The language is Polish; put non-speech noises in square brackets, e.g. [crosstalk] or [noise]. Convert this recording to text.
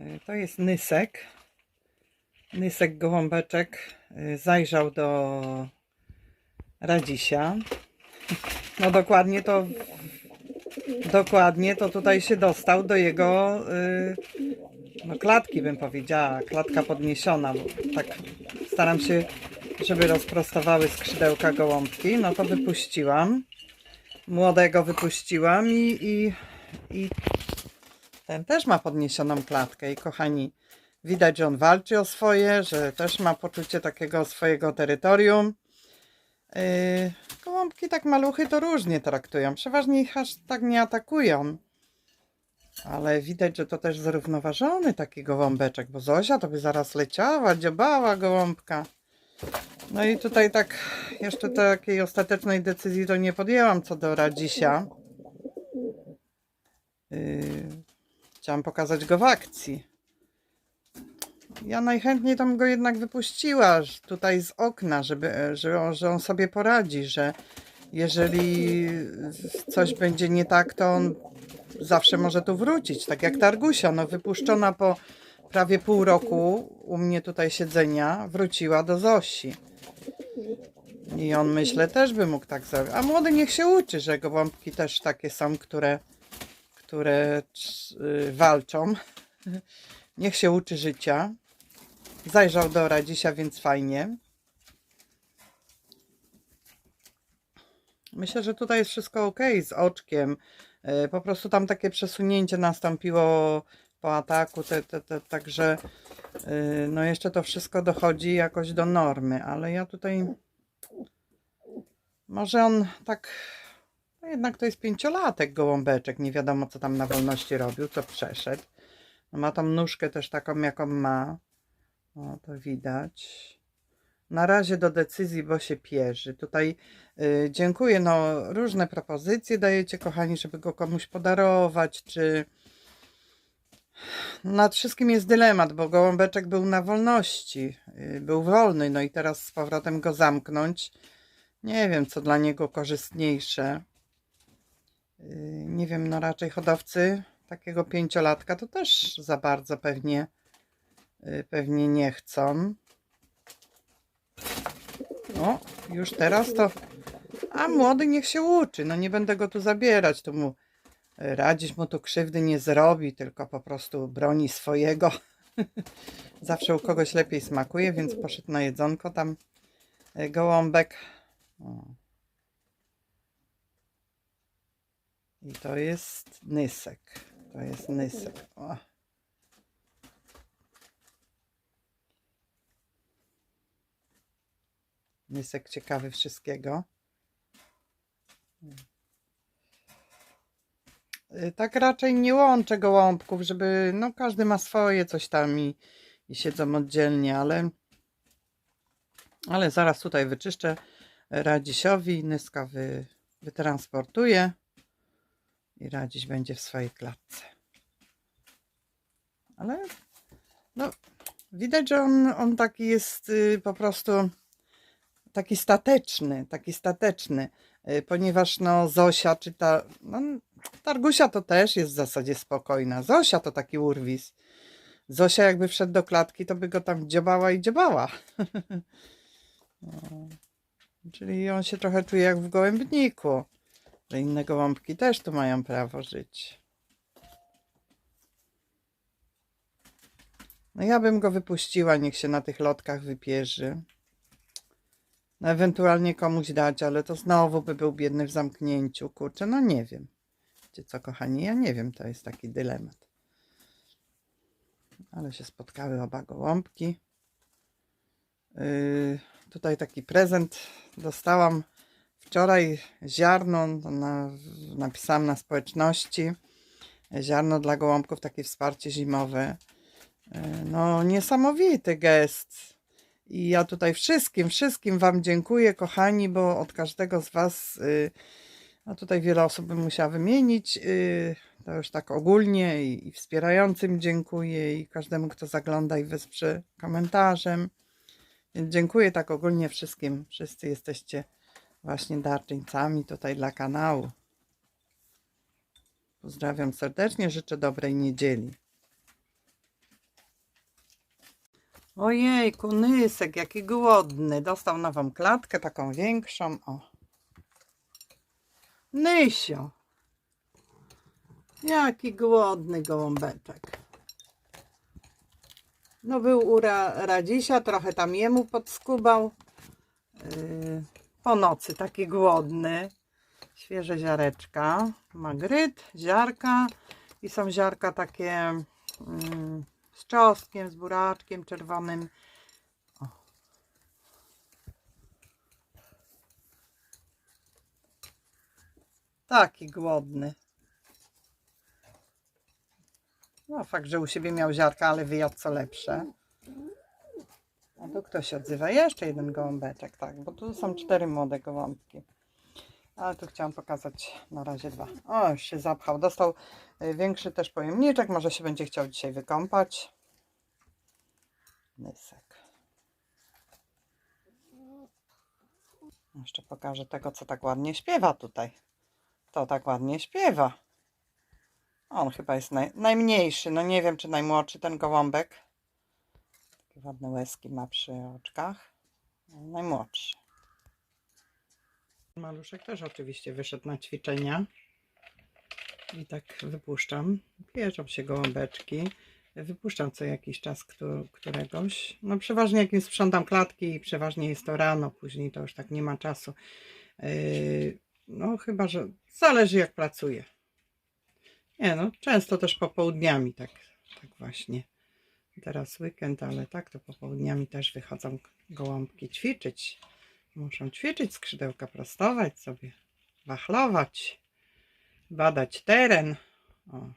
Y, To jest Nysek. Nysek gołąbeczek y, zajrzał do Radzisia. No dokładnie to dokładnie to tutaj się dostał do jego y, no klatki bym powiedziała, klatka podniesiona, bo tak staram się, żeby rozprostowały skrzydełka gołąbki, no to wypuściłam. Młodego wypuściłam i, i, i ten też ma podniesioną klatkę i kochani, widać, że on walczy o swoje, że też ma poczucie takiego swojego terytorium. Yy, gołąbki tak maluchy to różnie traktują. Przeważnie ich aż tak nie atakują. Ale widać, że to też zrównoważony taki gołąbeczek, bo Zosia to by zaraz leciała, dziobała gołąbka. No i tutaj tak jeszcze takiej ostatecznej decyzji to nie podjęłam co do Radzisia. Yy, chciałam pokazać go w akcji. Ja najchętniej tam go jednak wypuściła tutaj z okna, żeby, e, że, on- że on sobie poradzi, że jeżeli coś będzie nie tak, to on zawsze może tu wrócić. Tak jak Targusia, no wypuszczona po prawie pół roku u mnie tutaj siedzenia, wróciła do Zosi. I on myślę też by mógł tak zrobić. A młody niech się uczy, że gołąbki też takie są, które, które y, walczą. Niech się uczy życia. Zajrzał do Radzisia, więc fajnie. Myślę, że tutaj jest wszystko ok z oczkiem. E, Po prostu tam takie przesunięcie nastąpiło po ataku, te, te, te, także e, no jeszcze to wszystko dochodzi jakoś do normy, ale ja tutaj może on tak no jednak to jest pięciolatek gołąbeczek, nie wiadomo co tam na wolności robił, co przeszedł. No ma tą nóżkę też taką jaką ma. O, to widać. Na razie do decyzji, bo się pierzy. Tutaj y, dziękuję. No, różne propozycje dajecie, kochani, żeby go komuś podarować, czy. Nad wszystkim jest dylemat, bo gołąbeczek był na wolności, y, był wolny, no i teraz z powrotem go zamknąć. Nie wiem, co dla niego korzystniejsze. Y, Nie wiem, no raczej hodowcy takiego pięciolatka to też za bardzo pewnie, y, pewnie nie chcą. O, już teraz to. A młody niech się uczy. No nie będę go tu zabierać. Tu mu e, radzić mu tu krzywdy nie zrobi, tylko po prostu broni swojego. [laughs] Zawsze u kogoś lepiej smakuje, więc poszedł na jedzonko tam gołąbek. O. I to jest nysek. To jest nysek. O. Nysek ciekawy wszystkiego. Y, Tak raczej nie łączę gołąbków, żeby, no każdy ma swoje coś tam i, i siedzą oddzielnie, ale, ale zaraz tutaj wyczyszczę Radzisiowi, Nyska wy, i Radziś będzie w swojej klatce. Ale no, widać, że on, on taki jest y, po prostu taki stateczny, taki stateczny, y, ponieważ no Zosia czy ta, no Targusia to też jest w zasadzie spokojna, Zosia to taki urwis. Zosia jakby wszedł do klatki, to by go tam dziobała i dziobała. [laughs] no. Czyli on się trochę czuje jak w gołębniku, że inne gołąbki też tu mają prawo żyć. No ja bym go wypuściła, niech się na tych lotkach wypierzy. No, ewentualnie komuś dać, ale to znowu by był biedny w zamknięciu. Kurczę, no nie wiem. Wiecie co, kochani, ja nie wiem, to jest taki dylemat. Ale się spotkały oba gołąbki. Yy, tutaj taki prezent dostałam wczoraj. Ziarno, na, napisałam na społeczności. Ziarno dla gołąbków, takie wsparcie zimowe. Yy, no, niesamowity gest. I ja tutaj wszystkim, wszystkim Wam dziękuję, kochani, bo od każdego z Was, y, no tutaj wiele osób bym musiała wymienić, y, to już tak ogólnie i wspierającym dziękuję i każdemu, kto zagląda i wesprze komentarzem. Więc dziękuję tak ogólnie wszystkim. Wszyscy jesteście właśnie darczyńcami tutaj dla kanału. Pozdrawiam serdecznie, życzę dobrej niedzieli. Ojej, kunysek, jaki głodny. Dostał nową klatkę, taką większą. O. Nysio. Jaki głodny gołąbeczek. No był u Ra Radzisia, trochę tam jemu podskubał. Yy, po nocy taki głodny. Świeże ziareczka. Magryt, ziarka. I są ziarka takie mm, z czosnkiem, z buraczkiem czerwonym. O. Taki głodny. No fakt, że u siebie miał ziarka, ale wyjadł co lepsze. A tu ktoś się odzywa. Jeszcze jeden gołąbeczek, tak, bo tu są cztery młode gołąbki. Ale tu chciałam pokazać na razie dwa. O, się zapchał. Dostał y, większy też pojemniczek. Może się będzie chciał dzisiaj wykąpać. Nysek. Jeszcze pokażę tego, co tak ładnie śpiewa tutaj. To tak ładnie śpiewa. On chyba jest naj, najmniejszy. No nie wiem, czy najmłodszy ten gołąbek. Takie ładne łezki ma przy oczkach. Najmłodszy. Maluszek też oczywiście wyszedł na ćwiczenia. I tak wypuszczam. Bierzą się gołąbeczki. Wypuszczam co jakiś czas któ- któregoś. No przeważnie jak im sprzątam klatki i przeważnie jest to rano, później to już tak nie ma czasu. Yy, no chyba, że zależy jak pracuję. Nie no, często też popołudniami tak, tak właśnie. Teraz weekend, ale tak to popołudniami też wychodzą gołąbki ćwiczyć. Muszą ćwiczyć, skrzydełka prostować sobie, wachlować, badać teren. O,